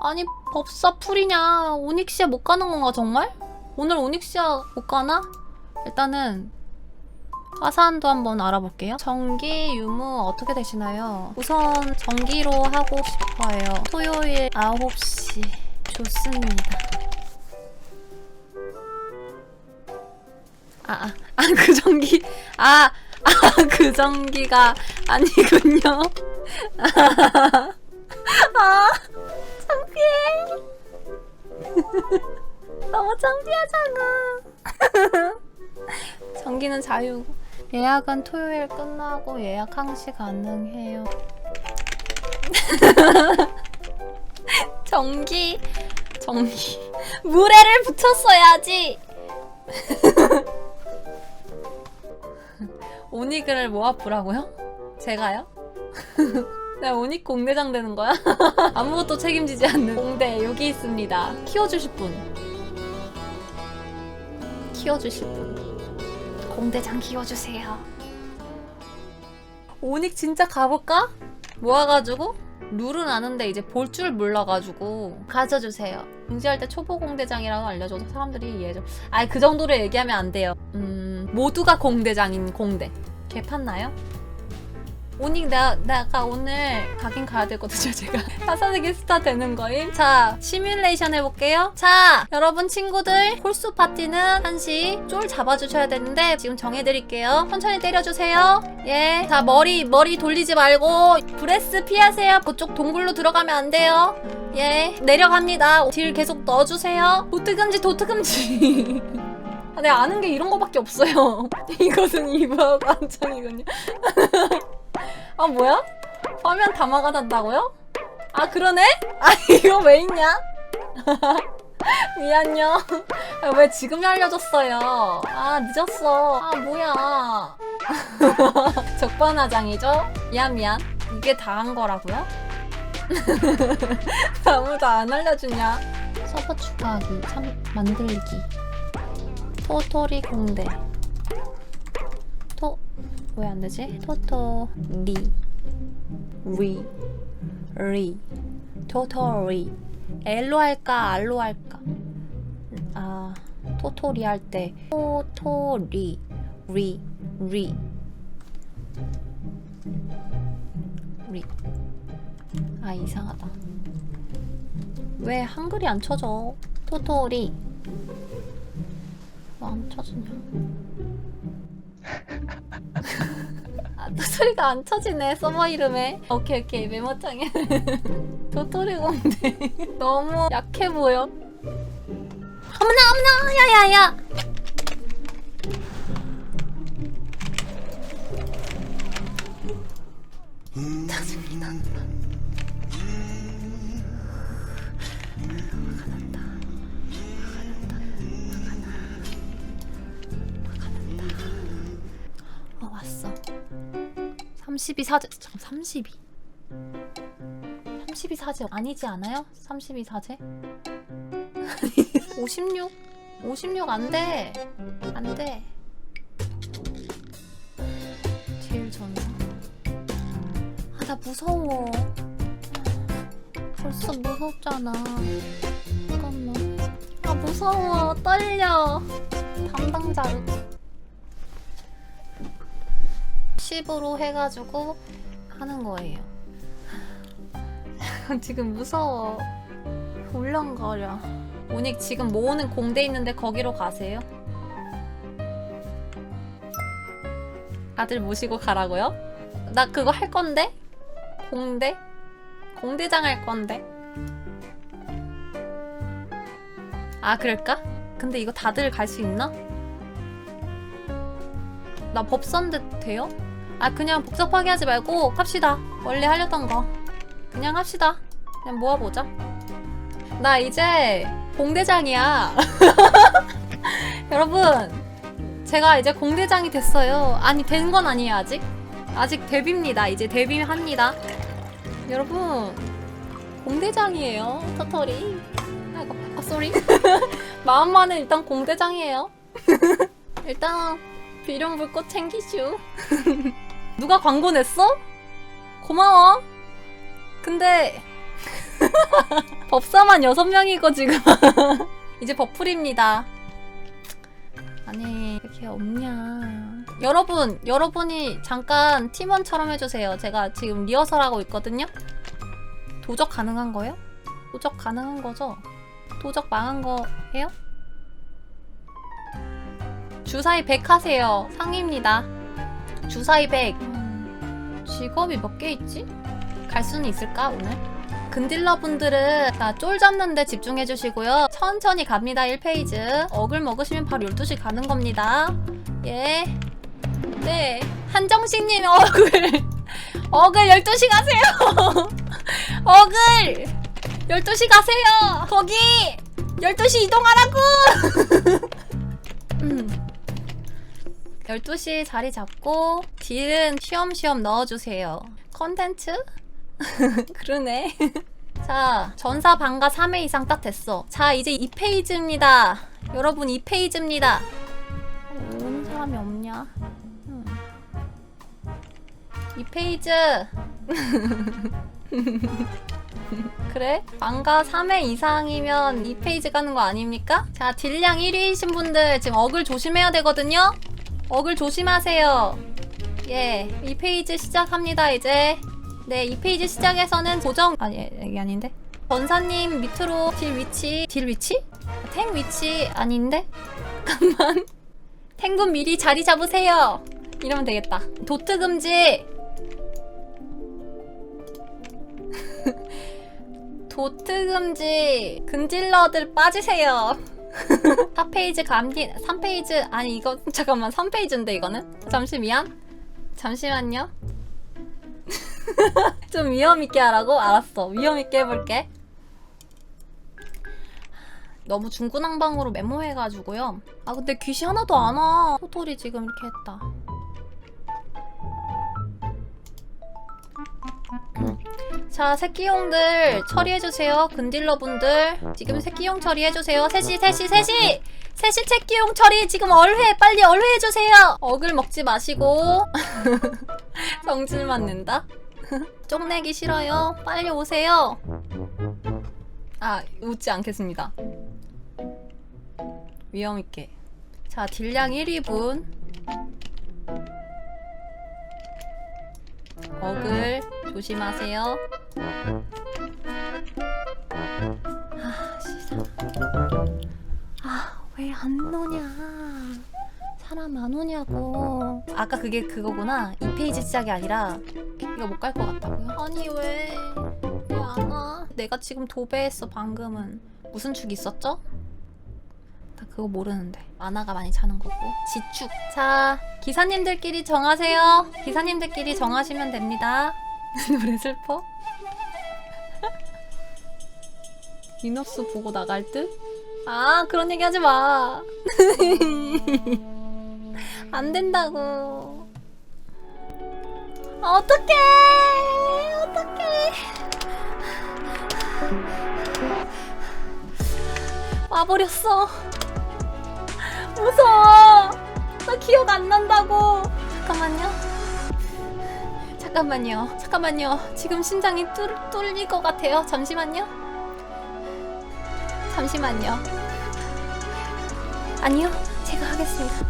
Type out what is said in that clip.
아니 법사 풀이냐 오닉시아 못 가는 건가 정말? 오늘 오닉시아 못 가나? 일단은 화산도 한번 알아볼게요. 전기 유무 어떻게 되시나요? 우선 전기로 하고 싶어요. 토요일 9시 좋습니다. 아, 아, 아, 그 전기, 아, 아, 그 전기가 아니군요. 아, 창피해. 너무 창피하잖아. 전기는 자유. 예약은 토요일 끝나고 예약 항시 가능해요. 전기, 전기. 물에를 붙였어야지. 오닉을 모아보라고요? 제가요? 나 오닉 공대장 되는 거야? 아무것도 책임지지 않는 공대 여기 있습니다. 키워주실 분. 키워주실 분. 공대장 키워주세요. 오닉 진짜 가볼까? 모아가지고 룰은 아는데 이제 볼 줄 몰라가지고 가져주세요. 응시할 때 초보 공대장이라고 알려줘서 사람들이 이해해줘. 아이 그 정도로 얘기하면 안 돼요. 음 모두가 공대장인 공대. 개 팠나요? 오닉 내가, 내가 오늘 가긴 가야 되거든요 제가. 화산에게 스타 되는 거임. 자 시뮬레이션 해볼게요. 자 여러분 친구들 홀수 파티는 1시 쫄 잡아주셔야 되는데 지금 정해드릴게요. 천천히 때려주세요. 예자 머리 머리 돌리지 말고 브레스 피하세요. 그쪽 동굴로 들어가면 안 돼요. 예. 내려갑니다. 딜 계속 넣어주세요. 도트 금지 도트 금지. 아, 내가 아는 게 이런 거밖에 없어요. 이것은 이브하고 안창이군요 아 뭐야? 화면 담아가 단다고요? 아 그러네? 아 이거 왜 있냐? 미안요. 아, 왜 지금 알려줬어요? 아 늦었어. 아 뭐야? 적반하장이죠? 미안 미안. 이게 다 한 거라고요? 아무도 안 알려주냐? 서버 추가하기, 참 만들기, 토토리 공대, 토 왜 안 되지? 토토 리 리, 리, 토토리. L로 할까, R로 할까? 아, 토토리 할 때 토토리, 리, 리, 리. 아 이상하다. 왜 한글이 안 쳐져? 토토리. 왜 안 쳐지냐? 아, 토토리가 안 쳐지네 서버 이름에. 오케이 오케이 메모장에. 토토리 공대. 너무 약해 보여. 어머나 어머나 야야야. 짜증나 어 32 사제 잠32 32 사제 아니지 않아요? 32 사제? 56 56 안돼. 안돼. 제일 전사 아나 무서워. 벌써 무섭잖아. 잠깐만. 아 무서워. 떨려. 담당자를 10으로 해가지고 하는 거예요. 지금 무서워. 울렁거려. 오닉 지금 모으는 공대 있는데 거기로 가세요. 아들 모시고 가라고요? 나 그거 할 건데? 공대? 공대장 할 건데? 아, 그럴까? 근데 이거 다들 갈 수 있나? 나 법선대 돼요? 아 그냥 복잡하게 하지 말고 합시다. 원래 하려던 거. 그냥 합시다. 그냥 모아보자. 나 이제 공대장이야. 여러분 제가 이제 공대장이 됐어요. 아니 된 건 아니에요 아직. 아직 데뷔입니다. 이제 데뷔합니다. 여러분 공대장이에요 터터리 아이고 아 쏘리. 마음만은 일단 공대장이에요. 일단 비룡 불꽃 챙기슈 누가 광고 냈어? 고마워. 근데 법사만 여섯 명이고 지금 이제 버풀입니다. 아니 이렇게 없냐? 여러분 여러분이 잠깐 팀원처럼 해주세요. 제가 지금 리허설하고 있거든요. 도적 가능한 거요? 도적 가능한 거죠? 도적 망한 거예요? 주사위 100 하세요. 상입니다. 주사위 100. 음, 직업이 몇 개 있지? 갈 수는 있을까 오늘? 근딜러 분들은 쫄 잡는데 집중해 주시고요. 천천히 갑니다. 1페이지. 억을 먹으시면 바로 12시 가는 겁니다. 예. 네. 한정식님 억을 억을 12시 가세요. 억을 12시 가세요. 거기 12시 이동하라고. 음. 12시 자리 잡고 딜은 쉬엄쉬엄 넣어주세요. 컨텐츠? 그러네. 자, 전사 방가 3회 이상 딱 됐어. 자, 이제 2페이지입니다. 여러분 2페이지입니다. 오는 사람이 없냐? 음. 2페이지. 그래? 방가 3회 이상이면 2페이지 가는 거 아닙니까? 자, 딜량 1위이신 분들 지금 억을 조심해야 되거든요? 억을 조심하세요. 예, 2페이지 시작합니다, 이제. 네, 2페이지 시작에서는 고정 아니 이게 아닌데 전사님 밑으로 딜 위치 딜 위치? 탱 위치 아닌데? 잠깐만 탱군 미리 자리 잡으세요 이러면 되겠다 도트 금지 도트 금지 근질러들 빠지세요 4페이지 감기 3페이지 아니 이거 잠깐만 3페이지인데 이거는 잠시 미안 잠시만요 좀 위험 있게 하라고? 알았어. 위험 있게 해볼게. 너무 중구난방으로 메모해가지고요. 아 근데 귀시 하나도 안 와. 토토리 지금 이렇게 했다. 자, 새끼용들 처리해주세요. 근딜러분들. 지금 새끼용 처리해주세요. 셋이, 셋이, 셋이! 셋이 새끼용 처리 지금 얼회! 빨리 얼회해주세요! 억을 먹지 마시고. 성질 맞는다? 쪽내기 싫어요. 빨리 오세요. 아, 웃지 않겠습니다. 위험있게. 자, 딜량 1위분. 억을 조심하세요. 아, 진짜. 아, 왜안 노냐. 사람 안 오냐고. 아까 그게 그거구나. 2페이지 시작이 아니라 이거 못 갈 것 같다고요? 아니 왜? 왜 안 와? 내가 지금 도배했어 방금은. 무슨 축 있었죠? 나 그거 모르는데. 만화가 많이 차는 거고. 지축. 자, 기사님들끼리 정하세요. 기사님들끼리 정하시면 됩니다. 노래 슬퍼? 이너스 보고 나갈 듯? 아, 그런 얘기 하지 마. 안 된다고. 어떡해! 어떡해! 와버렸어. 무서워. 나 기억 안 난다고. 잠깐만요. 잠깐만요. 잠깐만요. 지금 심장이 뚫, 뚫릴 것 같아요. 잠시만요. 잠시만요. 아니요. 제가 하겠습니다.